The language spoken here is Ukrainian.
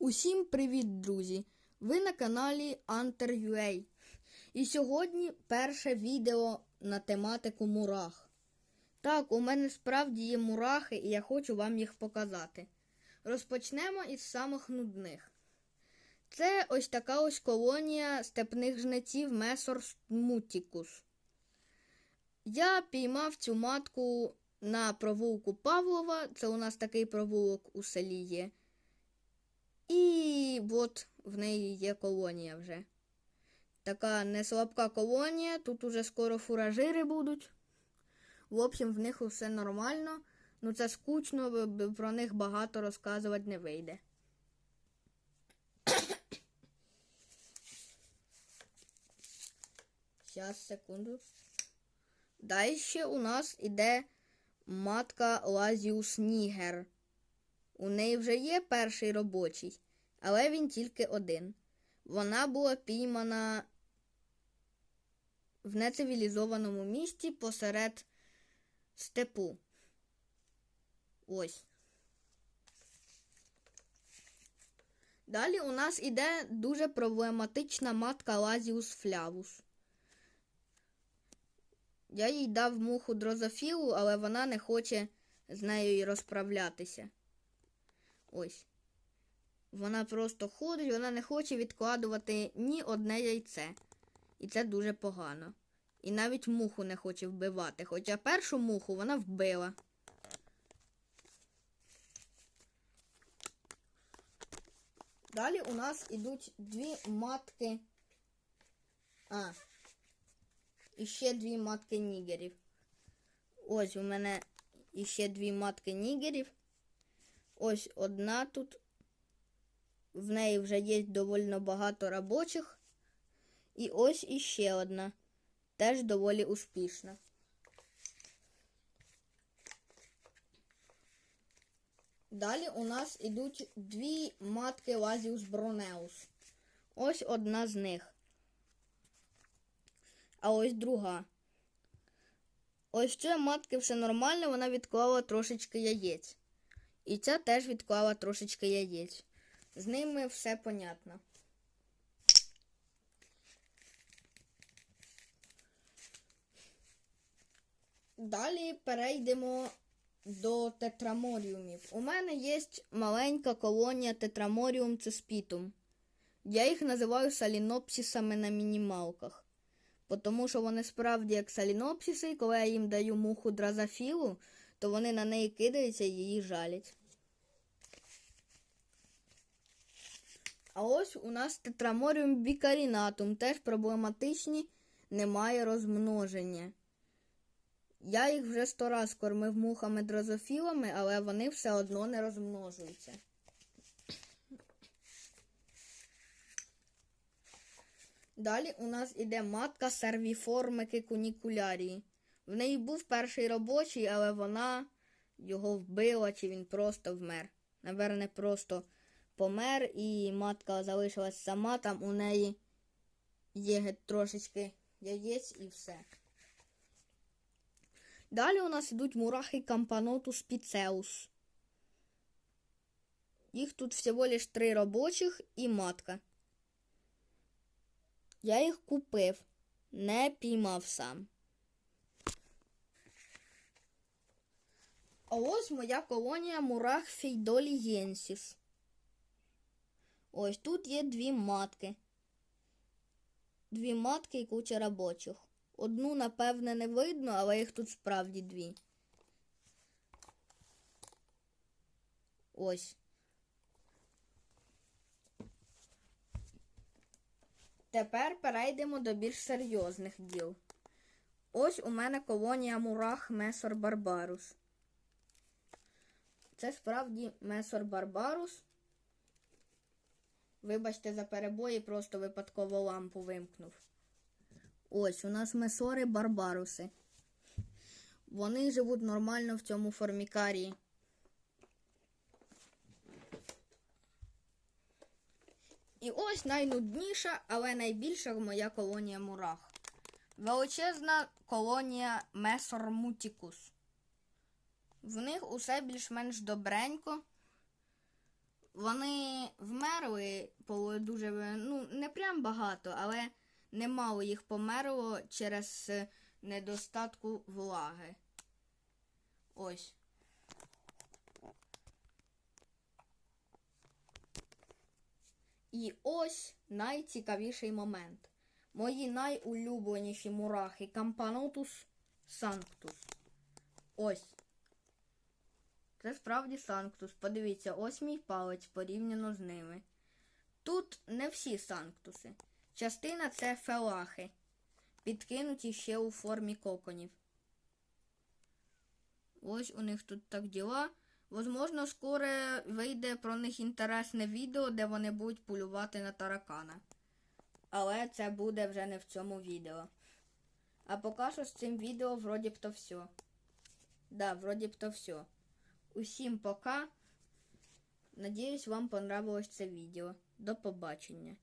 Усім привіт, друзі! Ви на каналі Hunter.ua. І сьогодні перше відео на тематику мурах. Так, у мене справді є мурахи, і я хочу вам їх показати. Розпочнемо із самих нудних. Це ось така ось колонія степних жнеців Месор Мутікус. Я піймав цю матку на провулку Павлова. Це у нас такий провулок у селі є. І от в неї є колонія вже. Така не слабка колонія, тут уже скоро фуражири будуть. В общем, в них усе нормально. Ну це скучно, про них багато розказувати не вийде. Зараз, секунду. Далі у нас іде матка Лазіус Нігер. У неї вже є перший робочий, але він тільки один. Вона була піймана в нецивілізованому місті посеред степу. Ось. Далі у нас іде дуже проблематична матка Лазіус Флявус. Я їй дав муху дрозофілу, але вона не хоче з нею й розправлятися. Ось. Вона просто ходить, вона не хоче відкладувати ні одне яйце. І це дуже погано. І навіть муху не хоче вбивати. Хоча першу муху вона вбила. Далі у нас ідуть дві матки. А. І ще дві матки нігерів. Ось у мене іще дві матки нігерів. Ось одна тут. В неї вже є доволі багато робочих. І ось іще одна. Теж доволі успішна. Далі у нас ідуть дві матки Лазіус Бронеус. Ось одна з них. А ось друга. Ось ця матки все нормально, вона відклала трошечки яєць. І ця теж відклала трошечки яєць. З ними все понятно. Далі перейдемо до тетраморіумів. У мене є маленька колонія тетраморіум цеспітум. Я їх називаю салінопсісами на мінімалках. Тому що вони справді як салінопсіси, коли я їм даю муху дразофілу, то вони на неї кидаються і її жалять. А ось у нас тетраморіум бікарінатум, теж проблематичні, немає розмноження. Я їх вже сто раз кормив мухами дрозофілами, але вони все одно не розмножуються. Далі у нас іде матка сервіформики кунікулярії. В неї був перший робочий, але вона його вбила, чи він просто вмер. Наверне, просто помер, і матка залишилась сама, там у неї є трошечки яєць і все. Далі у нас йдуть мурахи Кампанотус піцеус. Їх тут всього лиш три робочих і матка. Я їх купив, не піймав сам. А ось моя колонія мурах Фейдолієнсіс. Ось тут є дві матки. Дві матки і куча робочих. Одну, напевне, не видно, але їх тут справді дві. Ось. Тепер перейдемо до більш серйозних діл. Ось у мене колонія мурах Месор Барбарус. Це справді Месор Барбарус. Вибачте за перебої, просто випадково лампу вимкнув. Ось у нас месори барбаруси. Вони живуть нормально в цьому формікарії. І ось найнудніша, але найбільша моя колонія мурах. Величезна колонія Месор Мутікус. В них усе більш-менш добренько. вони вмерли по дуже ну, не прям багато, але немало їх померло через е, недостатку влаги. Ось. І ось найцікавіший момент. Мої найулюбленіші мурахи Кампанотус Санктус. Ось. Це справді Санктус. Подивіться, ось мій палець порівняно з ними. Тут не всі санктуси. Частина це фелахи, підкинуті ще у формі коконів. Ось у них тут так діла. Возможно, скоро вийде про них інтересне відео, де вони будуть полювати на таракана. Але це буде вже не в цьому відео. А поки що з цим відео вроді б то все. Да, вроді б то все. Усім пока. Надіюсь, вам понравилось це відео. До побачення.